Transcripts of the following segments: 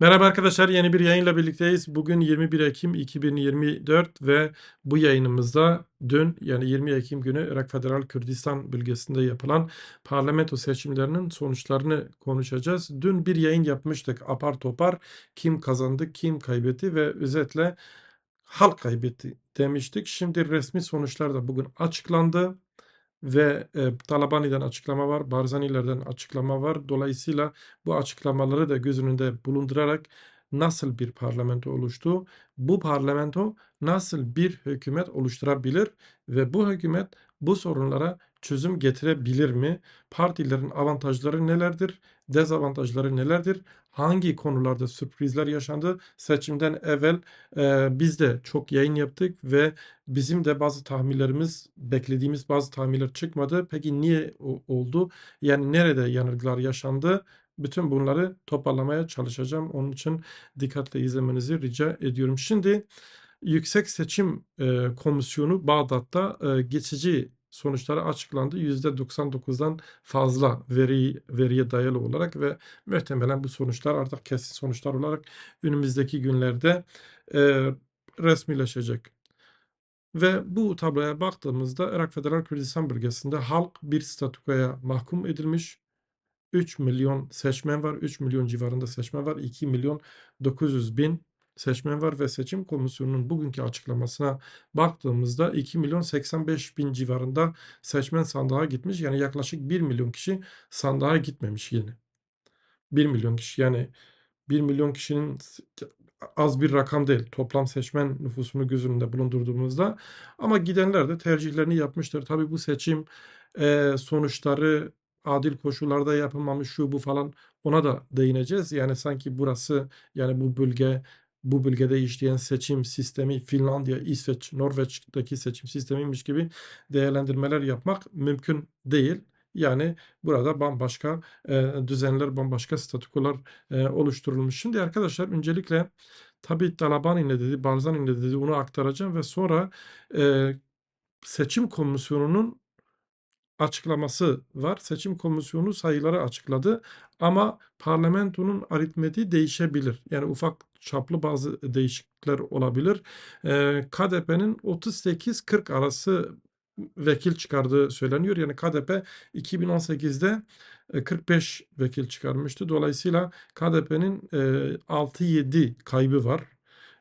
Merhaba arkadaşlar, yeni bir yayınla birlikteyiz. Bugün 21 Ekim 2024 ve bu yayınımızda dün yani 20 Ekim günü Irak Federal Kürdistan bölgesinde yapılan parlamento seçimlerinin sonuçlarını konuşacağız. Dün bir yayın yapmıştık apar topar kim kazandı, kim kaybetti ve özetle halk kaybetti demiştik. Şimdi resmi sonuçlar da bugün açıklandı ve e, Talabani'den açıklama var, Barzanilerden açıklama var. Dolayısıyla bu açıklamaları da göz önünde bulundurarak nasıl bir parlamento oluştu, bu parlamento nasıl bir hükümet oluşturabilir ve bu hükümet bu sorunlara çözüm getirebilir mi? Partilerin avantajları nelerdir? Dezavantajları nelerdir? Hangi konularda sürprizler yaşandı? Seçimden evvel e, biz de çok yayın yaptık ve bizim de bazı tahminlerimiz, beklediğimiz bazı tahminler çıkmadı. Peki niye oldu? Yani nerede yanılgılar yaşandı? Bütün bunları toparlamaya çalışacağım. Onun için dikkatle izlemenizi rica ediyorum. Şimdi Yüksek Seçim e, Komisyonu Bağdat'ta e, geçici sonuçları açıklandı. %99'dan fazla veri, veriye dayalı olarak ve muhtemelen bu sonuçlar artık kesin sonuçlar olarak önümüzdeki günlerde e, resmileşecek. Ve bu tabloya baktığımızda Irak Federal Kürdistan bölgesinde halk bir statükoya mahkum edilmiş. 3 milyon seçmen var. 3 milyon civarında seçmen var. 2 milyon 900 bin seçmen var ve seçim komisyonunun bugünkü açıklamasına baktığımızda 2 milyon 85 bin civarında seçmen sandığa gitmiş. Yani yaklaşık 1 milyon kişi sandığa gitmemiş yine. 1 milyon kişi yani 1 milyon kişinin az bir rakam değil. Toplam seçmen nüfusunu göz önünde bulundurduğumuzda. Ama gidenler de tercihlerini yapmıştır. Tabii bu seçim e, sonuçları adil koşullarda yapılmamış şu bu falan ona da değineceğiz. Yani sanki burası yani bu bölge bu bölgede işleyen seçim sistemi Finlandiya, İsveç, Norveç'teki seçim sistemiymiş gibi değerlendirmeler yapmak mümkün değil. Yani burada bambaşka e, düzenler, bambaşka statükolar e, oluşturulmuş. Şimdi arkadaşlar öncelikle tabii Talabani ne dedi, Barzani ne dedi onu aktaracağım ve sonra e, seçim komisyonunun açıklaması var. Seçim komisyonu sayıları açıkladı ama parlamentonun aritmetiği değişebilir. Yani ufak çaplı bazı değişiklikler olabilir. E, KDP'nin 38-40 arası vekil çıkardığı söyleniyor. Yani KDP 2018'de 45 vekil çıkarmıştı. Dolayısıyla KDP'nin 6-7 kaybı var.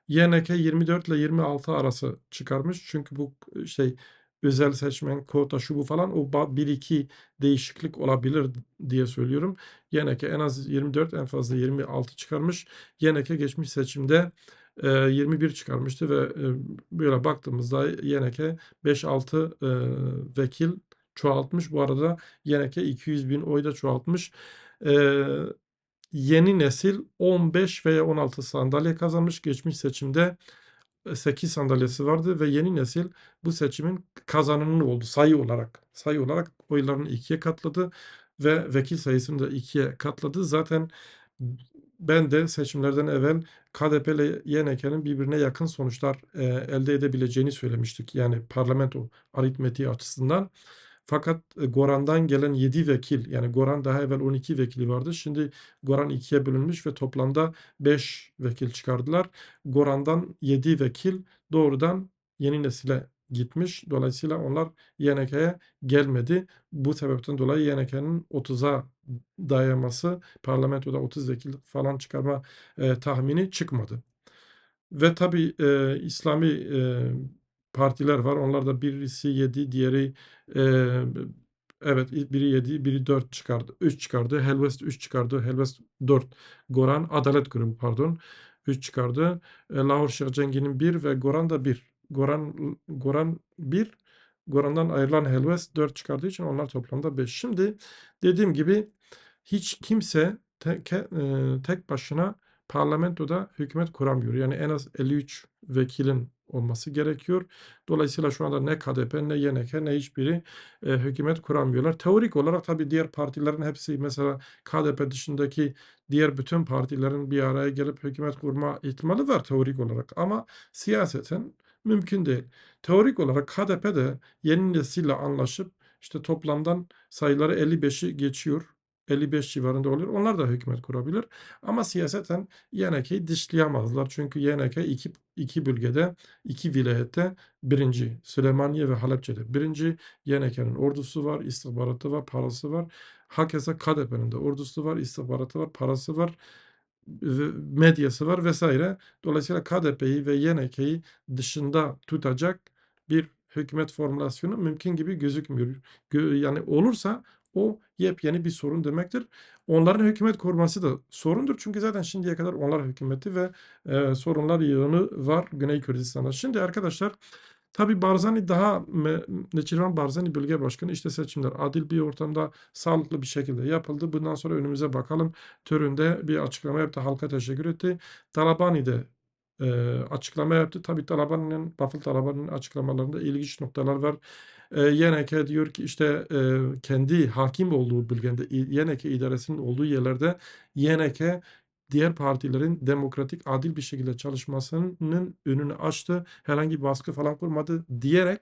YNK 24 ile 26 arası çıkarmış. Çünkü bu şey özel seçmen, kota, şu bu falan o 1-2 değişiklik olabilir diye söylüyorum. YNK en az 24 en fazla 26 çıkarmış. YNK geçmiş seçimde 21 çıkarmıştı ve böyle baktığımızda YNK 5-6 vekil çoğaltmış. Bu arada YNK 200 bin oy da çoğaltmış. Yeni nesil 15 veya 16 sandalye kazanmış. Geçmiş seçimde 8 sandalyesi vardı ve yeni nesil bu seçimin kazananı oldu sayı olarak. Sayı olarak oylarını ikiye katladı ve vekil sayısını da ikiye katladı. Zaten ben de seçimlerden evvel KDP ile YNK'nin birbirine yakın sonuçlar elde edebileceğini söylemiştik. Yani parlamento aritmetiği açısından. Fakat e, Goran'dan gelen 7 vekil yani Goran daha evvel 12 vekili vardı. Şimdi Goran 2'ye bölünmüş ve toplamda 5 vekil çıkardılar. Goran'dan 7 vekil doğrudan yeni nesile gitmiş. Dolayısıyla onlar YNK'ye gelmedi. Bu sebepten dolayı YNK'nin 30'a dayaması parlamentoda 30 vekil falan çıkarma e, tahmini çıkmadı. Ve tabii e, İslami e, partiler var. Onlar da birisi 7, diğeri e, evet biri 7, biri 4 çıkardı. 3 çıkardı. Helvest 3 çıkardı. Helvest 4. Goran Adalet Grubu pardon. 3 çıkardı. E, Lahor Şeyh Cengi'nin 1 ve Goran da 1. Goran Goran 1. Goran'dan ayrılan Helvest 4 çıkardığı için onlar toplamda 5. Şimdi dediğim gibi hiç kimse tek, e, tek başına parlamentoda hükümet kuramıyor. Yani en az 53 vekilin olması gerekiyor. Dolayısıyla şu anda ne KDP ne YNK ne hiçbiri e, hükümet kuramıyorlar. Teorik olarak tabii diğer partilerin hepsi mesela KDP dışındaki diğer bütün partilerin bir araya gelip hükümet kurma ihtimali var teorik olarak ama siyaseten mümkün değil. Teorik olarak KDP de yeni nesille anlaşıp işte toplamdan sayıları 55'i geçiyor. 55 civarında oluyor. Onlar da hükümet kurabilir. Ama siyaseten YNK'yi dışlayamazlar. Çünkü YNK iki, iki bölgede, iki vilayette birinci. Süleymaniye ve Halepçe'de birinci. YNK'nin ordusu var, istihbaratı var, parası var. Hakeza KDP'nin de ordusu var, istihbaratı var, parası var medyası var vesaire. Dolayısıyla KDP'yi ve YNK'yi dışında tutacak bir hükümet formülasyonu mümkün gibi gözükmüyor. Yani olursa o yepyeni bir sorun demektir. Onların hükümet kurması da sorundur. Çünkü zaten şimdiye kadar onlar hükümeti ve e, sorunlar yığını var Güney Kürdistan'da. Şimdi arkadaşlar Tabi Barzani daha Neçirvan Barzani bölge başkanı işte seçimler adil bir ortamda sağlıklı bir şekilde yapıldı. Bundan sonra önümüze bakalım töründe bir açıklama yaptı. Halka teşekkür etti. Talabani de e, açıklama yaptı. Tabi Talabani'nin, Bafıl Talabani'nin açıklamalarında ilginç noktalar var. E, YNK diyor ki işte e, kendi hakim olduğu bölgede YNK idaresinin olduğu yerlerde YNK diğer partilerin demokratik, adil bir şekilde çalışmasının önünü açtı. Herhangi bir baskı falan kurmadı diyerek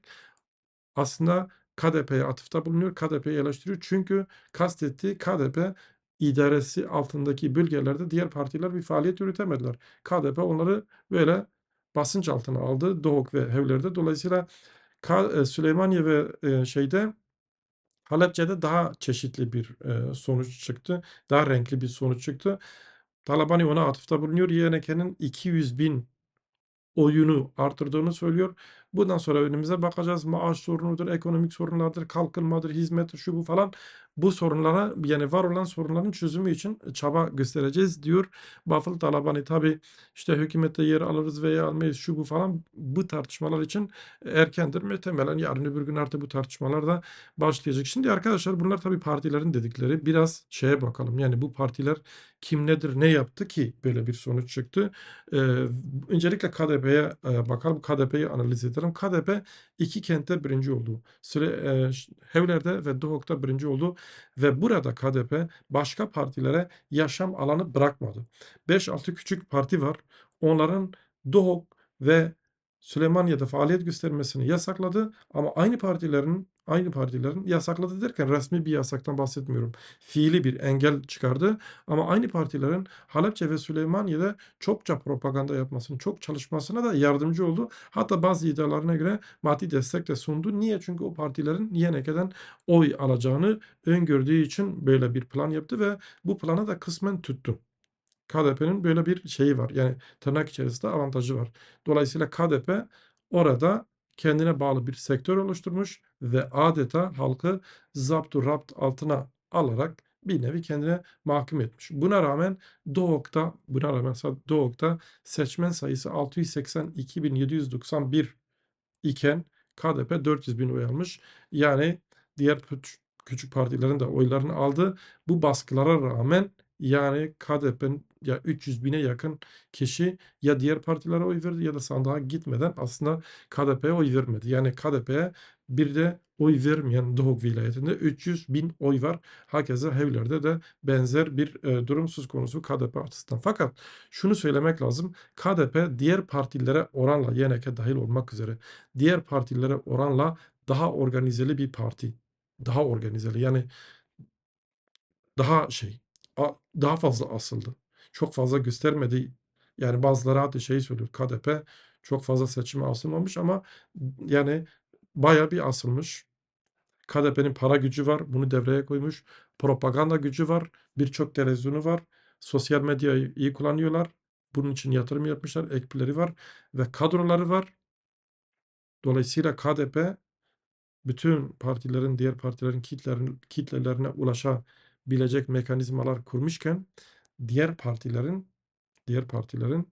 aslında KDP'ye atıfta bulunuyor. KDP'yi eleştiriyor. Çünkü kastettiği KDP idaresi altındaki bölgelerde diğer partiler bir faaliyet yürütemediler. KDP onları böyle basınç altına aldı. Doğuk ve Hevler'de. Dolayısıyla Süleymaniye ve e, şeyde Halepçe'de daha çeşitli bir e, sonuç çıktı. Daha renkli bir sonuç çıktı. Talabani ona atıfta bulunuyor. YNK'nin 200 bin oyunu artırdığını söylüyor. Bundan sonra önümüze bakacağız. Maaş sorunudur, ekonomik sorunlardır, kalkınmadır, hizmet, şu bu falan. Bu sorunlara yani var olan sorunların çözümü için çaba göstereceğiz diyor. Bafıl Talabani tabi işte hükümette yer alırız veya almayız şu bu falan bu tartışmalar için erkendir. Muhtemelen yarın öbür gün artık bu tartışmalar da başlayacak. Şimdi arkadaşlar bunlar tabi partilerin dedikleri biraz şeye bakalım. Yani bu partiler kim nedir ne yaptı ki böyle bir sonuç çıktı. Ee, öncelikle KDP'ye e, bakalım. KDP'yi analiz edelim. KDP iki kentte birinci oldu. Süre, e, Hevler'de ve Duhok'ta birinci oldu ve burada KDP başka partilere yaşam alanı bırakmadı. 5-6 küçük parti var. Onların Duhok ve Süleymaniye'de faaliyet göstermesini yasakladı ama aynı partilerin aynı partilerin yasakladı derken resmi bir yasaktan bahsetmiyorum. Fiili bir engel çıkardı ama aynı partilerin Halepçe ve Süleymaniye'de çokça propaganda yapmasını, çok çalışmasına da yardımcı oldu. Hatta bazı iddialarına göre maddi destek de sundu. Niye? Çünkü o partilerin YNK'den oy alacağını öngördüğü için böyle bir plan yaptı ve bu plana da kısmen tuttu. KDP'nin böyle bir şeyi var. Yani tırnak içerisinde avantajı var. Dolayısıyla KDP orada kendine bağlı bir sektör oluşturmuş ve adeta halkı zaptu rapt altına alarak bir nevi kendine mahkum etmiş. Buna rağmen Doğuk'ta, buna rağmen Doğuk'ta seçmen sayısı 682.791 iken KDP 400 bin oy almış. Yani diğer küçük partilerin de oylarını aldı. Bu baskılara rağmen yani KDP'nin ya 300 bine yakın kişi ya diğer partilere oy verdi ya da sandığa gitmeden aslında KDP'ye oy vermedi. Yani KDP'ye bir de oy vermeyen Doğuk vilayetinde 300 bin oy var. Hakeza Hevler'de de benzer bir e, durum söz konusu KDP açısından. Fakat şunu söylemek lazım. KDP diğer partilere oranla YNK dahil olmak üzere diğer partilere oranla daha organizeli bir parti. Daha organizeli yani daha şey daha fazla asıldı. Çok fazla göstermedi. Yani bazıları hatta şey söylüyor. KDP çok fazla seçime asılmamış ama yani baya bir asılmış. KDP'nin para gücü var. Bunu devreye koymuş. Propaganda gücü var. Birçok televizyonu var. Sosyal medyayı iyi kullanıyorlar. Bunun için yatırım yapmışlar. Ekipleri var. Ve kadroları var. Dolayısıyla KDP bütün partilerin, diğer partilerin kitlerin, kitlelerine ulaşabilecek mekanizmalar kurmuşken diğer partilerin diğer partilerin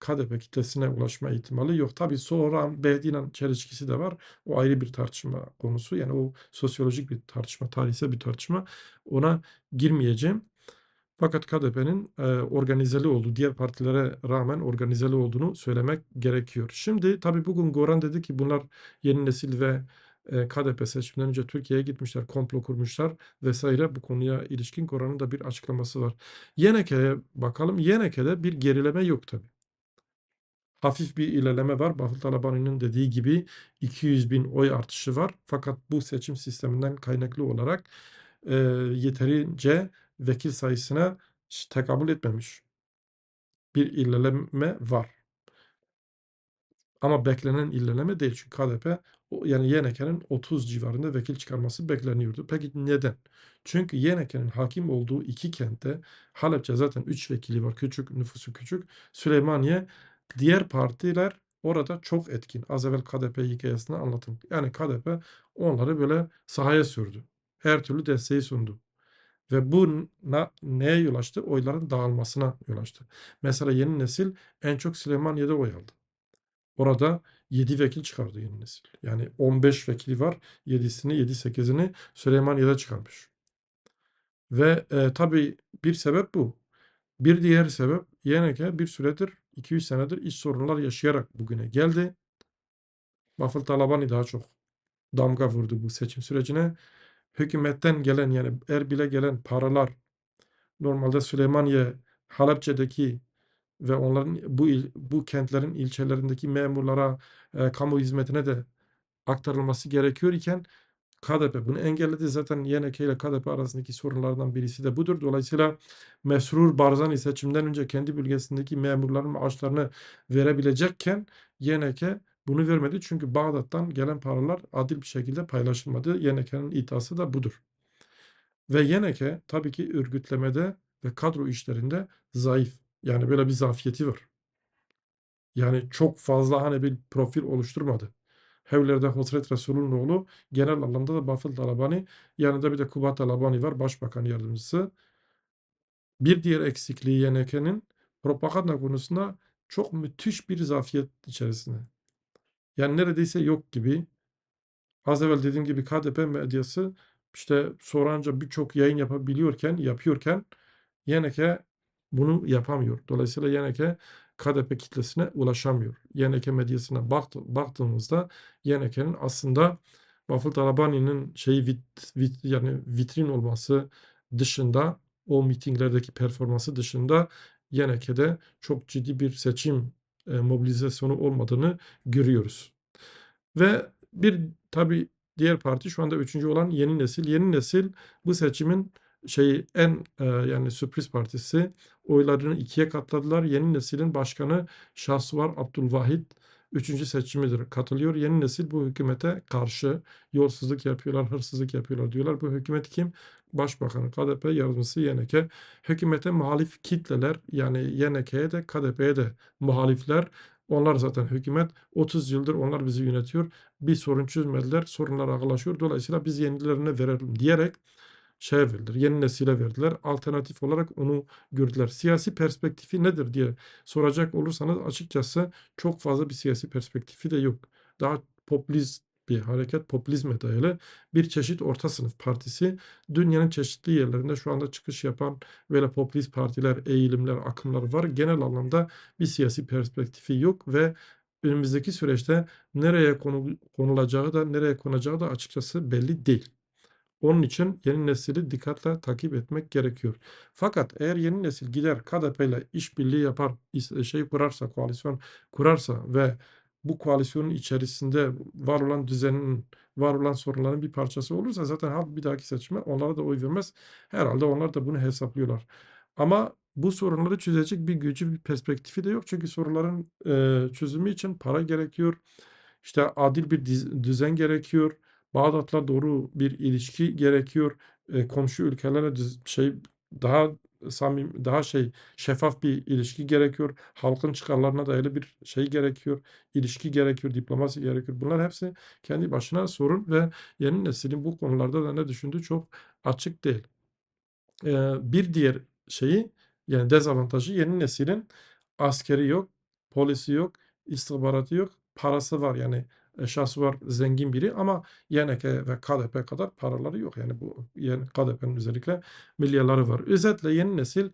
KDP kitlesine ulaşma ihtimali yok. Tabi Soğran, Behdi'nin çelişkisi de var. O ayrı bir tartışma konusu. Yani o sosyolojik bir tartışma, tarihsel bir tartışma. Ona girmeyeceğim. Fakat KDP'nin e, organizeli olduğu, diğer partilere rağmen organizeli olduğunu söylemek gerekiyor. Şimdi tabii bugün Goran dedi ki bunlar yeni nesil ve e, KDP seçiminden önce Türkiye'ye gitmişler, komplo kurmuşlar vesaire. Bu konuya ilişkin Goran'ın da bir açıklaması var. YNK'ye bakalım. YNK'de bir gerileme yok tabii. Hafif bir ilerleme var. Bafıl Talabani'nin dediği gibi 200 bin oy artışı var. Fakat bu seçim sisteminden kaynaklı olarak e, yeterince vekil sayısına tekabül etmemiş. Bir ilerleme var. Ama beklenen ilerleme değil. Çünkü KDP yani YNK'nin 30 civarında vekil çıkarması bekleniyordu. Peki neden? Çünkü YNK'nin hakim olduğu 2 kentte Halepçe zaten 3 vekili var. Küçük, nüfusu küçük. Süleymaniye diğer partiler orada çok etkin. Az evvel KDP hikâyesini anlattım. Yani KDP onları böyle sahaya sürdü. Her türlü desteği sundu. Ve bu neye yol açtı? Oyların dağılmasına yol açtı. Mesela Yeni Nesil en çok Süleymaniye'de oy aldı. Orada 7 vekil çıkardı Yeni Nesil. Yani 15 vekili var. 7'sini 7-8'ini Süleymaniye'de çıkarmış. Ve e, tabii bir sebep bu. Bir diğer sebep YNK bir süredir 200 senedir iç sorunlar yaşayarak bugüne geldi. Bafıl Talabani daha çok damga vurdu bu seçim sürecine. Hükümetten gelen yani Erbil'e gelen paralar normalde Süleymaniye, Halepçe'deki ve onların bu il, bu kentlerin ilçelerindeki memurlara, e, kamu hizmetine de aktarılması gerekiyor iken KDP bunu engelledi. Zaten YNK ile KDP arasındaki sorunlardan birisi de budur. Dolayısıyla Mesrur Barzani seçimden önce kendi bölgesindeki memurların maaşlarını verebilecekken YNK bunu vermedi. Çünkü Bağdat'tan gelen paralar adil bir şekilde paylaşılmadı. YNK'nin iddiası da budur. Ve YNK tabii ki örgütlemede ve kadro işlerinde zayıf. Yani böyle bir zafiyeti var. Yani çok fazla hani bir profil oluşturmadı. Hevler'de Hosret Resul'ün oğlu genel anlamda da Bafıl Talabani yanında bir de Kubat Talabani var başbakan yardımcısı. Bir diğer eksikliği YNK'nin propaganda konusunda çok müthiş bir zafiyet içerisinde. Yani neredeyse yok gibi. Az evvel dediğim gibi KDP medyası işte Soranca birçok yayın yapabiliyorken, yapıyorken YNK bunu yapamıyor. Dolayısıyla YNK KDP kitlesine ulaşamıyor. YNK medyasına baktı, baktığımızda YNK'nin aslında Bafıl Talabani'nin şeyi vit, vit, yani vitrin olması dışında o mitinglerdeki performansı dışında YNK'de çok ciddi bir seçim e, mobilizasyonu olmadığını görüyoruz. Ve bir tabi diğer parti şu anda üçüncü olan Yeni Nesil. Yeni Nesil bu seçimin şeyi en e, yani sürpriz partisi oylarını ikiye katladılar. Yeni Nesil'in başkanı Şahsuvar Abdülvahid üçüncü seçimidir. Katılıyor. Yeni nesil bu hükümete karşı yolsuzluk yapıyorlar, hırsızlık yapıyorlar diyorlar. Bu hükümet kim? Başbakanı, KDP yardımcısı YNK. Hükümete muhalif kitleler yani YNK'ye de KDP'ye de muhalifler. Onlar zaten hükümet 30 yıldır onlar bizi yönetiyor. Bir sorun çözmediler. Sorunlar ağırlaşıyor. Dolayısıyla biz yenilerine verelim diyerek şey verdiler. Yeni nesile verdiler. Alternatif olarak onu gördüler. Siyasi perspektifi nedir diye soracak olursanız açıkçası çok fazla bir siyasi perspektifi de yok. Daha popülist bir hareket popülizme dayalı bir çeşit orta sınıf partisi. Dünyanın çeşitli yerlerinde şu anda çıkış yapan böyle popülist partiler, eğilimler, akımlar var. Genel anlamda bir siyasi perspektifi yok ve önümüzdeki süreçte nereye konu, konulacağı da nereye konacağı da açıkçası belli değil. Onun için yeni nesili dikkatle takip etmek gerekiyor. Fakat eğer yeni nesil gider KDP ile işbirliği yapar, şey kurarsa, koalisyon kurarsa ve bu koalisyonun içerisinde var olan düzenin, var olan sorunların bir parçası olursa zaten halk bir dahaki seçime onlara da oy vermez. Herhalde onlar da bunu hesaplıyorlar. Ama bu sorunları çözecek bir gücü, bir perspektifi de yok. Çünkü sorunların e, çözümü için para gerekiyor. İşte adil bir düzen gerekiyor. Bağdat'la doğru bir ilişki gerekiyor. E, komşu ülkelere şey daha samim, daha şey şeffaf bir ilişki gerekiyor. Halkın çıkarlarına dayalı bir şey gerekiyor. ilişki gerekiyor, diplomasi gerekiyor. Bunlar hepsi kendi başına sorun ve yeni neslin bu konularda da ne düşündüğü çok açık değil. Ee, bir diğer şeyi yani dezavantajı yeni neslin askeri yok, polisi yok, istihbaratı yok, parası var. Yani şahsı var zengin biri ama YNK ve KDP kadar paraları yok. Yani bu yani KDP'nin özellikle milyarları var. Özetle yeni nesil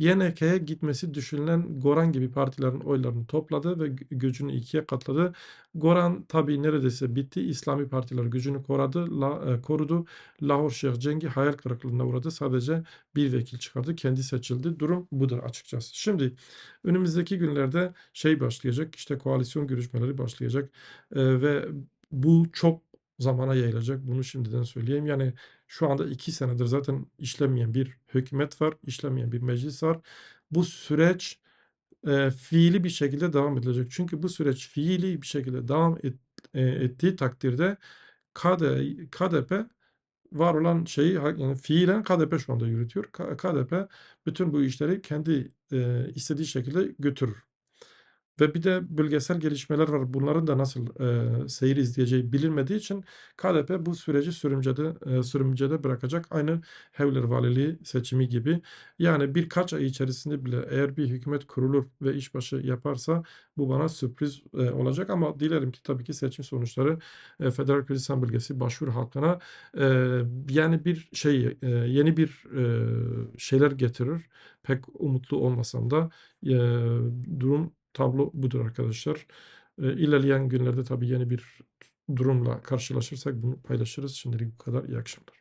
YNK'ye gitmesi düşünülen Goran gibi partilerin oylarını topladı ve gücünü ikiye katladı. Goran tabi neredeyse bitti. İslami partiler gücünü korudu. La, e, korudu. Lahor Şeyh Cengi hayal kırıklığına uğradı. Sadece bir vekil çıkardı. Kendi seçildi. Durum budur açıkçası. Şimdi önümüzdeki günlerde şey başlayacak. İşte koalisyon görüşmeleri başlayacak. E, ve bu çok zamana yayılacak. Bunu şimdiden söyleyeyim. Yani şu anda 2 senedir zaten işlemeyen bir hükümet var, işlemeyen bir meclis var. Bu süreç, eee, fiili bir şekilde devam edilecek. Çünkü bu süreç fiili bir şekilde devam et eee, ettiği takdirde KD KDP var olan şeyi yani fiilen KDP şu anda yürütüyor. KDP bütün bu işleri kendi, eee, istediği şekilde götürür. Ve bir de bölgesel gelişmeler var. Bunların da nasıl, eee, seyir izleyeceği bilinmediği için KDP bu süreci sürümcede eee, sürümcede bırakacak. Aynı Hevler Valiliği seçimi gibi. Yani birkaç ay içerisinde bile eğer bir hükümet kurulur ve işbaşı yaparsa bu bana sürpriz, eee, olacak ama dilerim ki tabii ki seçim sonuçları, eee, Federal Kürdistan Bölgesi başvuru halkına, eee, yani bir şey, eee, yeni bir, eee, şeyler getirir. Pek umutlu olmasam da, eee, durum, tablo budur arkadaşlar. İlerleyen günlerde tabii yeni bir durumla karşılaşırsak bunu paylaşırız. Şimdilik bu kadar. İyi akşamlar.